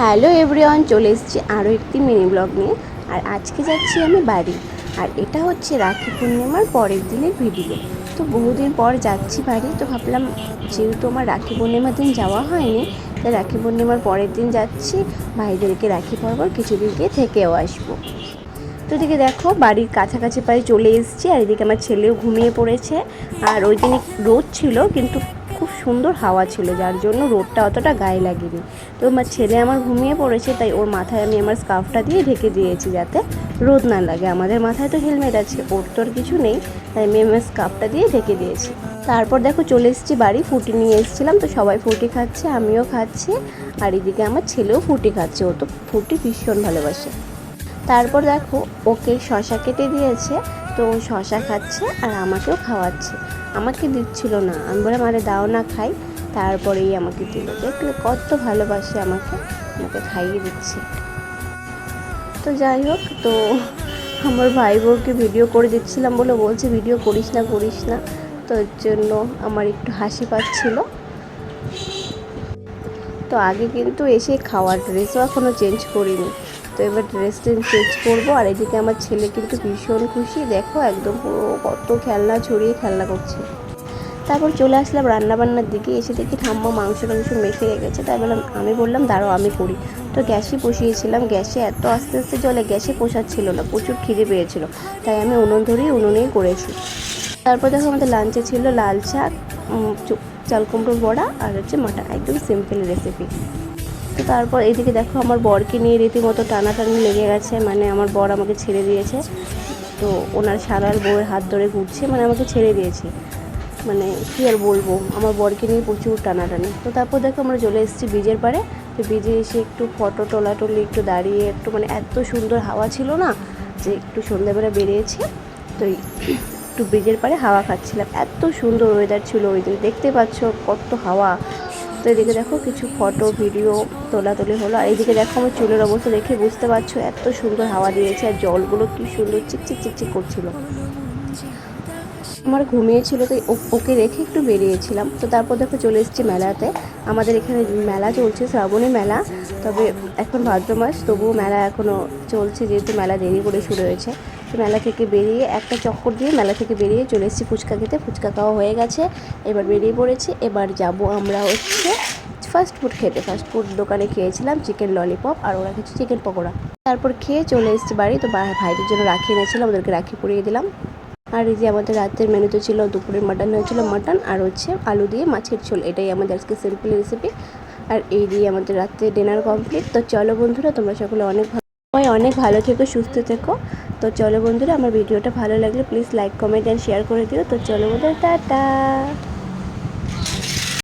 Hello everyone, চলে এসেছি আরও একটি মিনি ব্লগ নিয়ে। আর আজকে যাচ্ছি আমি বাড়ি। আর এটা হচ্ছে রাখি পূর্ণিমার পরের দিনের ভিডিও। তো বহুদিন পর যাচ্ছি বাড়ি, তো ভাবলাম যেহেতু আমার রাখি পূর্ণিমার দিন যাওয়া হয়নি, তাই রাখি পূর্ণিমার পরের দিন যাচ্ছি। ভাইদেরকে রাখি পরবার কিছুদিন গিয়ে থেকেও আসব। তো এদিকে দেখো, বাড়ির কাছাকাছি প্রায় চলে এসেছি, আর এদিকে আমার ছেলেও ঘুমিয়ে পড়েছে। আর ওই দিনে রোদ ছিল, কিন্তু খুব সুন্দর হাওয়া ছিল, যার জন্য রোদটা অতটা গায়ে লাগেনি। তো আমার ছেলে আমার ঘুমিয়ে পড়েছে, তাই ওর মাথায় আমি আমার স্কার্ফটা দিয়ে ঢেকে দিয়েছি যাতে রোদ না লাগে। আমাদের মাথায় তো হেলমেট আছে, ওর তো আর কিছু নেই, তাই আমি আমার স্কার্ফটা দিয়ে ঢেকে দিয়েছি। তারপর দেখো চলে এসেছি বাড়ি, ফুটি নিয়ে এসেছিলাম, তো সবাই ফুটি খাচ্ছে, আমিও খাচ্ছি, আর এদিকে আমার ছেলেও ফুটি খাচ্ছে, ও তো ফুটি ভীষণ ভালোবাসে। তারপর দেখো ওকে শশা কেটে দিয়েছে তো ও শশা খাচ্ছে আর আমাকেও খাওয়াচ্ছে। আমাকে দিচ্ছিল না। আমি বললাম, আরে দাও না, খাই। তারপরেই আমাকে দিল। দেখলে কত ভালোবাসে আমাকে আমাকে খাইয়ে দিচ্ছে। তো যাই হোক, তো আমার ভাই বোনকে ভিডিও করে দিচ্ছিলাম বলে বলছে, ভিডিও করিস না করিস না। তো এর জন্য আমার একটু হাসি পাচ্ছিল। তো আগে কিন্তু এসে খাওয়ার ড্রেসও এখনও চেঞ্জ করিনি। তো এবার ড্রেস চেঞ্জ করব। আর এদিকে আমার ছেলে কিন্তু ভীষণ খুশি। দেখো একদম পুরো কত খেলনা ছড়িয়ে খেলনা করছে। তারপর চলে আসলাম রান্নাবান্নার দিকে। এসে দেখি ঠাম্মা মাংস টাংস মেখে রেখেছে। তাই বললাম আমি বললাম, দাঁড়াও, আমি করি। তো গ্যাসে বসিয়েছিলাম। গ্যাসে এত আস্তে আস্তে জলে গ্যাসে পোষাচ্ছিল না, প্রচুর খিদে পেয়েছিল। তাই আমি উনুন ধরেই উনুনেই করেছি তারপর দেখো আমাদের লাঞ্চে ছিল লাল শাক চাল কুমড়োর বড়া আর হচ্ছে মাটন একদম সিম্পল রেসিপি তো তারপর এদিকে দেখো আমার বরকে নিয়ে রীতিমতো টানাটানি লেগে গেছে মানে আমার বর আমাকে ছেড়ে দিয়েছে। তো ওনার সারার বউয়ের হাত ধরে ঘুরছে মানে আমাকে ছেড়ে দিয়েছে। মানে কী আর বলব, আমার বরকে নিয়ে প্রচুর টানাটানি। তো তারপর দেখো আমরা চলে এসেছি ব্রিজের পাড়ে। তো ব্রিজে এসে একটু ফটো তোলাটুলি, একটু দাঁড়িয়ে, একটু মানে এত সুন্দর হাওয়া ছিল না যে একটু সন্ধ্যাবেলা বেরিয়েছি। তো একটু ব্রিজের পাড়ে হাওয়া খাচ্ছিলাম। এত সুন্দর ওয়েদার ছিল ওই দিন, দেখতে পাচ্ছ কত হাওয়া। তো এদিকে দেখো কিছু ফটো ভিডিও তোলাতুলি হলো। আর এইদিকে দেখো আমার চুলের অবস্থা দেখে বুঝতে পারছ, এত সুন্দর হাওয়া দিয়েছে আর জলগুলো কি সুন্দর চিকচিক চিকচিক করছিল। আমার ঘুমিয়েছিল, তো ওকে রেখে একটু বেরিয়েছিলাম। তো তারপর দেখো চলে এসেছি মেলাতে। আমাদের এখানে মেলা চলছে, শ্রাবণী মেলা। তবে এখন ভাদ্র মাস, তবুও মেলা এখনও চলছে, যেহেতু মেলা দেরি করে শুরু হয়েছে। মেলা থেকে বেরিয়ে, একটা চক্কর দিয়ে মেলা থেকে বেরিয়ে চলে এসেছি ফুচকা খেতে। ফুচকা খাওয়া হয়ে গেছে, এবার বেরিয়ে পড়েছি। এবার যাব আমরা হচ্ছে ফাস্ট ফুড খেতে। ফাস্ট ফুড দোকানে খেয়েছিলাম চিকেন ললিপপ আর ওরা খেয়েছে চিকেন পকোড়া। তারপর খেয়ে চলে এসেছি বাড়ি। তো ভাইদের জন্য রাখি এনেছিলাম, ওদেরকে রাখি পরিয়ে দিলাম। আর এই যে আমাদের রাতের মেনুতে ছিল দুপুরের মাটন হয়েছিল মাটন আর হচ্ছে আলু দিয়ে মাছের ঝোল। এটাই আমাদের আজকে সিম্পল রেসিপি আর এই দিয়ে আমাদের রাতে ডিনার কমপ্লিট তো চলো বন্ধুরা, তোমরা সকলে অনেক ভালো অনেক ভালো থেকো, সুস্থ থেকো। তো চলো বন্ধুরা, আমার ভিডিওটা ভালো লাগলে please like comment and share করে দিও। তো চলো বন্ধুরা, টাটা।